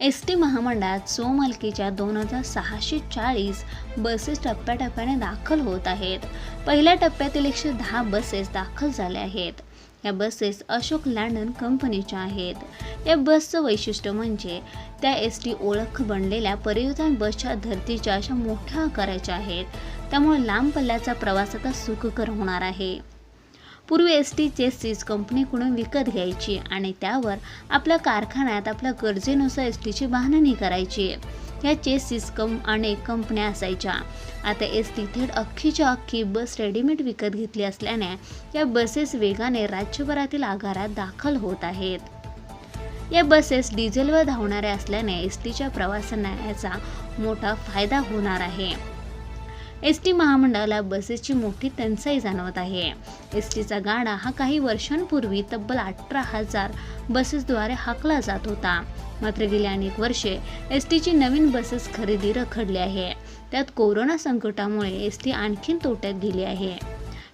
S T महामंडळात स्वमालकीच्या दोन हजार सहाशे चाळीस बसेस टप्प्याटप्प्याने दाखल होत आहेत. पहिल्या टप्प्यातील एकशे दहा बसेस दाखल झाल्या आहेत. या बसेस अशोक लँडन कंपनीच्या आहेत. या बसचं वैशिष्ट्य म्हणजे त्या एस टी ओळख बनलेल्या परिवर्तन बसच्या धर्तीच्या अशा मोठ्या आकाराच्या आहेत. त्यामुळे लांब पल्ल्याचा प्रवास आता सुखकर होणार आहे. पूर्वी एस टी चेसीस कंपनीकडून विकत घ्यायची आणि त्यावर आपल्या कारखान्यात आपल्या गरजेनुसार एस टीची बांधणी करायची. या चेसीस कम अनेक कंपन्या असायच्या. आता एस टी थेट अख्खीच्या अख्खी बस रेडीमेड विकत घेतली असल्याने या बसेस वेगाने राज्यभरातील आगारात दाखल होत आहेत. या बसेस डिझेलवर धावणाऱ्या असल्याने एस टीच्या प्रवाशांना याचा मोठा फायदा होणार आहे. एस टी महामंडळाला बसेसची मोठी टंचाई जाणवत आहे. एस टीचा गाडा हा काही वर्षांपूर्वी तब्बल अठरा हजार बसेसद्वारे हाकला जात होता. मात्र गेल्या अनेक वर्षे एस टीची नवीन बसेस खरेदी रखडली आहे. त्यात कोरोना संकटामुळे एस टी आणखीन तोट्यात गेली आहे.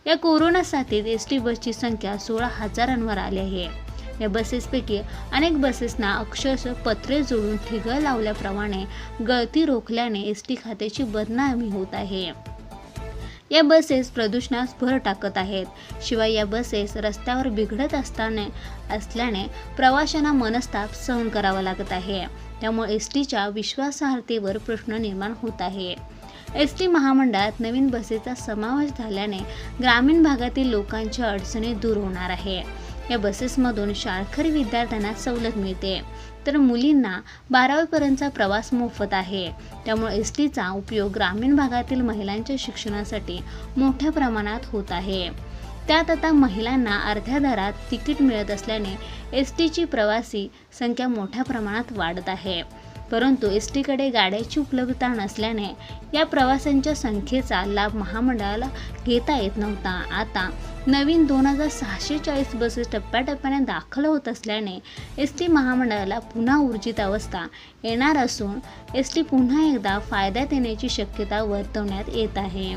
या कोरोना साथीत एस टी बसची संख्या सोळा हजारांवर आली आहे. या बसेसपैकी अनेक बसेसना अक्षरशः पत्रे जोडून ठिगळ लावल्याप्रमाणे गळती रोखल्याने एस टी खात्याची बदनामी होत आहे. या बसेस प्रदूषणास भर टाकत आहेत. शिवाय या बसेस रस्त्यावर बिघडत असताना असल्याने प्रवाशांना मनस्ताप सहन करावा लागत आहे. त्यामुळे एस टीच्या विश्वासार्हतेवर प्रश्न निर्माण होत आहे. एस टी महामंडळात नवीन बसेसचा समावेश झाल्याने ग्रामीण भागातील लोकांच्या अडचणी दूर होणार आहे. या बसेसमधून शाळकरी विद्यार्थ्यांना सवलत मिळते. तर मुलींना बारावीपर्यंतचा प्रवास मोफत आहे. त्यामुळे एस टीचा उपयोग ग्रामीण भागातील महिलांच्या शिक्षणासाठी मोठ्या प्रमाणात होत आहे. त्यात आता महिलांना अर्ध्या दरात तिकीट मिळत असल्याने एस टीची प्रवासी संख्या मोठ्या प्रमाणात वाढत आहे. परंतु एस टीकडे गाड्याची उपलब्धता नसल्याने या प्रवाशांच्या संख्येचा लाभ महामंडळाला घेता येत नव्हता. आता नवीन दोन हजार सहाशे चाळीस बसेस टप्प्याटप्प्याने दाखल होत असल्याने एस टी महामंडळाला पुन्हा ऊर्जित अवस्था येणार असून एस टी पुन्हा एकदा फायद्यात येण्याची शक्यता वर्तवण्यात येत आहे.